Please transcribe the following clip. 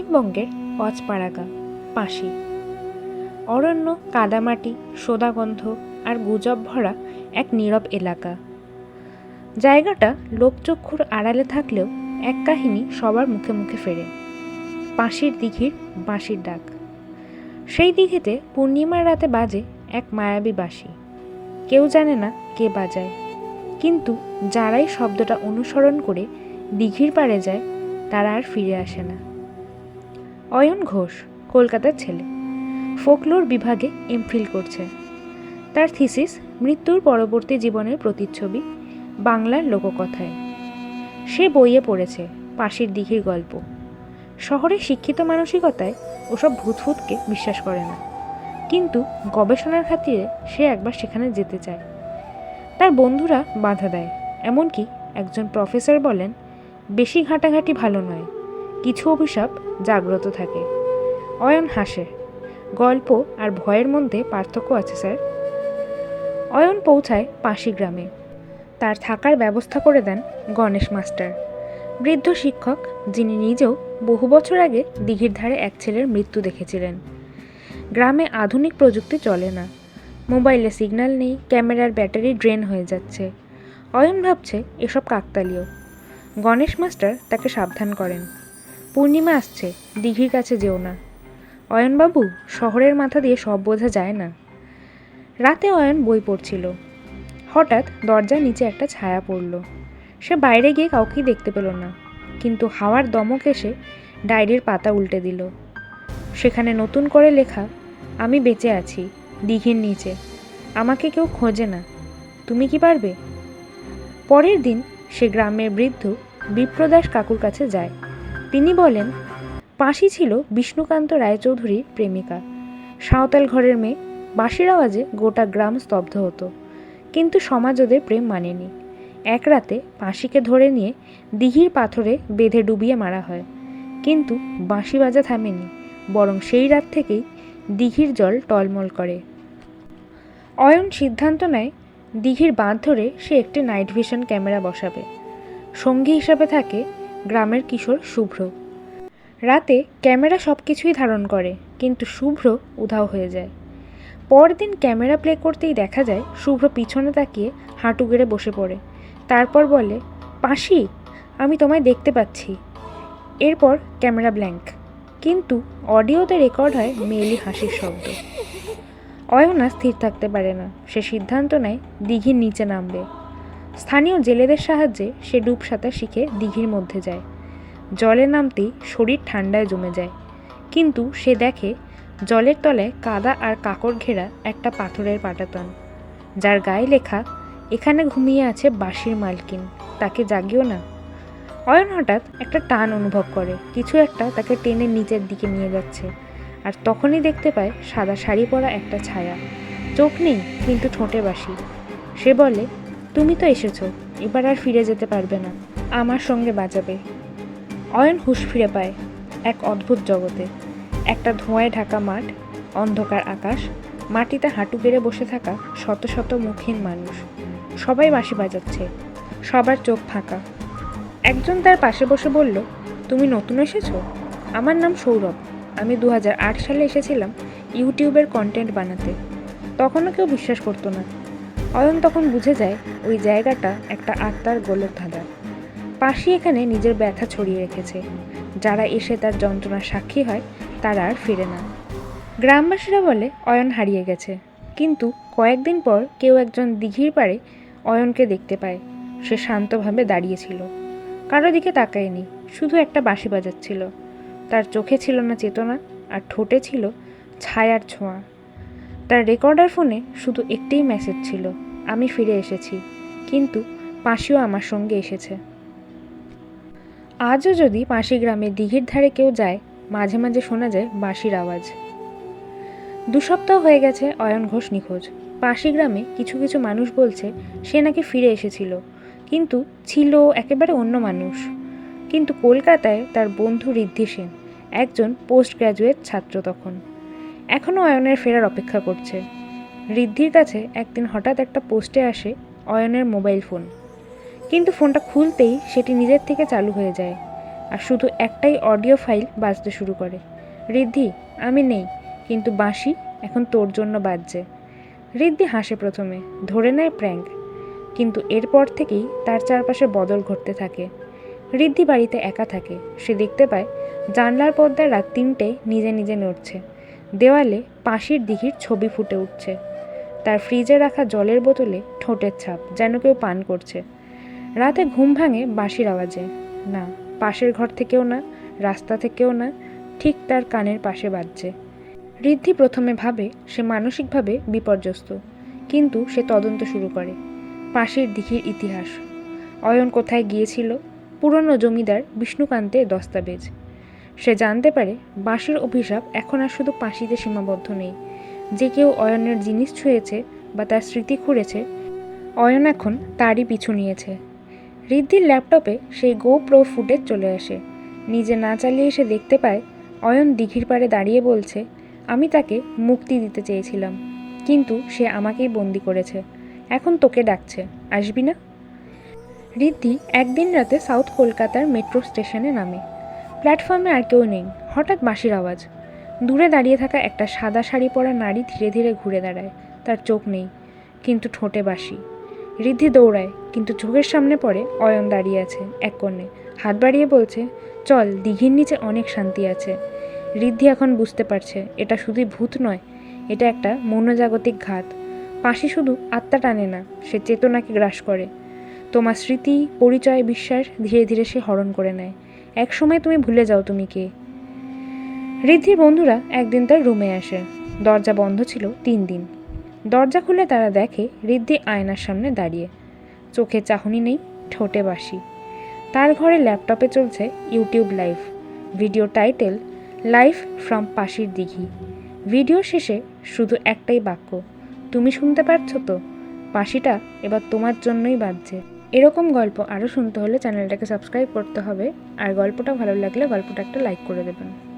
পশ্চিমবঙ্গের অজপাড়াগা পাশি। অরণ্য, কাদামাটি, সোদাগন্ধ আর গুজব ভরা এক নীরব এলাকা। জায়গাটা লোকচক্ষুর আড়ালে থাকলেও এক কাহিনী সবার মুখে মুখে ফেরে। পাশির দিঘির বাঁশির ডাক। সেই দিঘিতে পূর্ণিমার রাতে বাজে এক মায়াবী বাঁশি। কেউ জানে না কে বাজায়। কিন্তু যারাই শব্দটা অনুসরণ করে দিঘির পাড়ে যায়, তারা আর ফিরে আসে না। অয়ন ঘোষ, কলকাতার ছেলে। ফোকলোর বিভাগে এমফিল করছে। তার থিসিস, মৃত্যুর পরবর্তী জীবনের প্রতিচ্ছবি, বাংলার লোককথায়। সে বইয়ে পড়েছে পাশের দিঘির গল্প। শহরের শিক্ষিত মানসিকতায় ওসব ভূতফুতকে বিশ্বাস করে না। কিন্তু গবেষণার খাতিরে সে একবার সেখানে যেতে চায়। তার বন্ধুরা বাধা দেয়, এমনকি একজন প্রফেসর বলেন, বেশি ঘাঁটাঘাঁটি ভালো নয়। কিছু অভিশাপ জাগ্রত থাকে। অয়ন হাসে, গল্প আর ভয়ের মধ্যে পার্থক্য আছে, স্যার। অয়ন পৌঁছায় পাশি গ্রামে। তার থাকার ব্যবস্থা করে দেন গণেশ মাস্টার। বৃদ্ধ শিক্ষক, যিনি নিজেও বহু বছর আগে দিঘির ধারে এক ছেলের মৃত্যু দেখেছিলেন। গ্রামে আধুনিক প্রযুক্তি চলে না। মোবাইলে সিগন্যাল নেই, ক্যামেরার ব্যাটারি ড্রেন হয়ে যাচ্ছে। অয়ন ভাবছে, এসব কাকতালীয়। গণেশ মাস্টার তাকে সাবধান করেন। পূর্ণিমা আসছে, দিঘির কাছে যেও না। অয়নবাবু শহরের মাথা দিয়ে সব বোঝা যায় না। রাতে অয়ন বই পড়ছিল। হঠাৎ দরজার নিচে একটা ছায়া পড়ল। সে বাইরে গিয়ে কাউকেই দেখতে পেল না, কিন্তু হাওয়ার দমক এসে ডায়েরির পাতা উল্টে দিল। সেখানে নতুন করে লেখা, আমি বেঁচে আছি, দিঘির নিচে। আমাকে কেউ খোঁজে না। তুমি কি পারবে? পরের দিন সে গ্রামের বৃদ্ধ বিপ্রদাস কাকুর কাছে যায়। তিনি বলেন, পাশি ছিল বিষ্ণুকান্ত রায়চৌধুরীর প্রেমিকা। সাঁওতাল ঘরের মেয়ে। বাঁশির আওয়াজে গোটা গ্রাম স্তব্ধ হতো। কিন্তু সমাজ ওদের প্রেম মানেনি। এক রাতে পাশিকে ধরে নিয়ে দিঘির পাথরে বেঁধে ডুবিয়ে মারা হয়। কিন্তু বাঁশি বাজা থামেনি। বরং সেই রাত থেকেই দিঘির জল টলমল করে। অয়ন সিদ্ধান্ত নেয়, দিঘির বাঁধ ধরে সে একটি নাইট ভিশন ক্যামেরা বসাবে। সঙ্গী হিসাবে থাকে গ্রামের কিশোর শুভ্র। রাতে ক্যামেরা সব কিছুই ধারণ করে, কিন্তু শুভ্র উধাও হয়ে যায়। পরদিন ক্যামেরা প্লে করতেই দেখা যায়, শুভ্র পিছনে তাকিয়ে হাঁটু গেড়ে বসে পড়ে। তারপর বলে, পাশি, আমি তোমায় দেখতে পাচ্ছি। এরপর ক্যামেরা ব্ল্যাঙ্ক। কিন্তু অডিওতে রেকর্ড হয় মেয়েলি হাসির শব্দ। অয়না স্থির থাকতে পারে না। সে সিদ্ধান্ত নেয় দিঘির নিচে নামবে। স্থানীয় জেলেদের সাহায্যে সে ডুব সাঁতার শিখে দিঘির মধ্যে যায়। জলে নামতেই শরীর ঠান্ডায় জমে যায়। কিন্তু সে দেখে জলের তলায় কাদা আর কাকড় ঘেরা একটা পাথরের পাটাতন। যার গায়ে লেখা, এখানে ঘুমিয়ে আছে বাঁশির মালকিন, তাকে জাগিও না। অয়ন হঠাৎ একটা টান অনুভব করে। কিছু একটা তাকে টেনে নিচের দিকে নিয়ে যাচ্ছে। আর তখনই দেখতে পায় সাদা শাড়ি পরা একটা ছায়া। চোখ নেই, কিন্তু ঠোঁটে বাসি সে বলে তুমি তো এসেছ, এবার আর ফিরে যেতে পারবে না। আমার সঙ্গে বাজাবে। অয়ন হুশ ফিরে পায় এক অদ্ভুত জগতে। একটা ধোঁয়ায় ঢাকা মাঠ, অন্ধকার আকাশ, মাটিতে হাঁটু গেড়ে বসে থাকা শত শত মুখহীন মানুষ। সবাই বাঁশি বাজাচ্ছে, সবার চোখ ফাঁকা। একজন তার পাশে বসে বলল, তুমি নতুন এসেছ? আমার নাম সৌরভ। আমি দু হাজার আট সালে এসেছিলাম ইউটিউবের কন্টেন্ট বানাতে। তখনও কেউ বিশ্বাস করতো না। অয়ন তখন বুঝে যায় ওই জায়গাটা একটা আত্মার গোলক ধাঁধা। পাশি এখানে নিজের ব্যথা ছড়িয়ে রেখেছে। যারা এসে তার যন্ত্রণার সাক্ষী হয়, তারা আর ফিরে না। গ্রামবাসীরা বলে, অয়ন হারিয়ে গেছে। কিন্তু কয়েকদিন পর কেউ একজন দিঘির পাড়ে অয়নকে দেখতে পায়। সে শান্তভাবে দাঁড়িয়েছিল কারও দিকে তাকায়নি, শুধু একটা বাঁশি বাজাচ্ছিল। তার চোখে ছিল না চেতনা, আর ঠোঁটে ছিল ছায়ার ছোঁয়া। তার রেকর্ডার ফোনে শুধু একটিই মেসেজ ছিল। আমি ফিরে এসেছি, কিন্তু পাশিও আমার সঙ্গে এসেছে। আজও যদি পাশি গ্রামে দিঘির ধারে কেউ যায়, মাঝে মাঝে শোনা যায় বাঁশির আওয়াজ। দু সপ্তাহ হয়ে গেছে অয়ন ঘোষ নিখোঁজ। পাশি গ্রামে কিছু কিছু মানুষ বলছে, সে নাকি ফিরে এসেছিল, কিন্তু ছিল একেবারে অন্য মানুষ। কিন্তু কলকাতায় তার বন্ধু ঋদ্ধি সেন, একজন পোস্ট গ্র্যাজুয়েট ছাত্র তখন। এখনও অয়নের ফেরার অপেক্ষা করছে। ঋদ্ধির কাছে একদিন হঠাৎ একটা পোস্টে আসে অয়নের মোবাইল ফোন। কিন্তু ফোনটা খুলতেই সেটি নিজের থেকে চালু হয়ে যায় আর শুধু একটাই অডিও ফাইল বাজতে শুরু করে। ঋদ্ধি, আমি নেই, কিন্তু বাঁশি এখন তোর জন্য বাজছে। ঋদ্ধি হাসে প্রথমে, ধরে নেয় প্র্যাঙ্ক। কিন্তু এরপর থেকেই তার চারপাশে বদল ঘটতে থাকে। ঋদ্ধি বাড়িতে একা থাকে। সে দেখতে পায়, জানলার পর্দায় রাত তিনটে নিজে নিজে নড়ছে। দেওয়ালে পাশির দিঘির ছবি ফুটে উঠছে। তার ফ্রিজে রাখা জলের বোতলে ঠোঁটের ছাপ যেন কেউ পান করছে। রাতে ঘুম ভাঙে বাঁশির আওয়াজে। না, পাশের ঘর থেকেও না, রাস্তা থেকেও না, ঠিক তার কানের পাশে বাজছে। ঋদ্ধি প্রথমে ভাবে সে মানসিকভাবে বিপর্যস্ত, কিন্তু সে তদন্ত শুরু করে। পাশের দিঘির ইতিহাস। অয়ন কোথায় গিয়েছিল? পুরনো জমিদার বিষ্ণুকান্তের দস্তাবেজ। সে জানতে পারে বাঁশির অভিশাপ এখন আর শুধু পাশিতে সীমাবদ্ধ নেই। যে কেউ অয়নের জিনিস ছুঁয়েছে বা তার স্মৃতি খুঁড়েছে, অয়ন এখন তারই পিছু নিয়েছে। ঋদ্ধির ল্যাপটপে সেই গো প্রো ফুটেজ চলে আসে। নিজে না চালিয়ে এসে দেখতে পায়, অয়ন দিঘির পাড়ে দাঁড়িয়ে বলছে, আমি তাকে মুক্তি দিতে চেয়েছিলাম, কিন্তু সে আমাকেই বন্দি করেছে। এখন তোকে ডাকছে, আসবি না? ঋদ্ধি একদিন রাতে সাউথ কলকাতার মেট্রো স্টেশনে নামে। প্ল্যাটফর্মে আর কেউ নেই, হঠাৎ বাঁশির আওয়াজ। দূরে দাঁড়িয়ে থাকা একটা সাদা শাড়ি পরা নারী ধীরে ধীরে ঘুরে দাঁড়ায়। তার চোখ নেই, কিন্তু ঠোঁটে বাঁশি। ঋদ্ধি দৌড়ায়, কিন্তু চোখের সামনে পড়ে অয়ন দাঁড়িয়ে আছে এক কোণে। হাত বাড়িয়ে বলছে, চল, দিঘির নিচে অনেক শান্তি আছে। ঋদ্ধি এখন বুঝতে পারছে, এটা শুধুই ভূত নয়, এটা একটা মনোজাগতিক ঘাত। পাশি শুধু আত্মা টানে না, সে চেতনাকে গ্রাস করে। তোমার স্মৃতি, পরিচয়, বিশ্বাস ধীরে ধীরে সে হরণ করে নেয়। এক সময় তুমি ভুলে যাও তুমি কে। ঋদ্ধির বন্ধুরা একদিন তার রুমে আসে। দরজা বন্ধ ছিল তিন দিন। দরজা খুলে তারা দেখে ঋদ্ধি আয়নার সামনে দাঁড়িয়ে। চোখে চাহনি নেই, ঠোঁটে বাসি তার ঘরে ল্যাপটপে চলছে YouTube live. Video title, live from পাশির দিঘি ভিডিও শেষে শুধু একটাই বাক্য, তুমি শুনতে পারছ তো? পাশিটা এবার তোমার জন্যই বাজছে এরকম গল্প আরও শুনতে হলে চ্যানেলটাকে সাবস্ক্রাইব করতে হবে। আর গল্পটা ভালো লাগলে গল্পটা একটা লাইক করে দেবেন।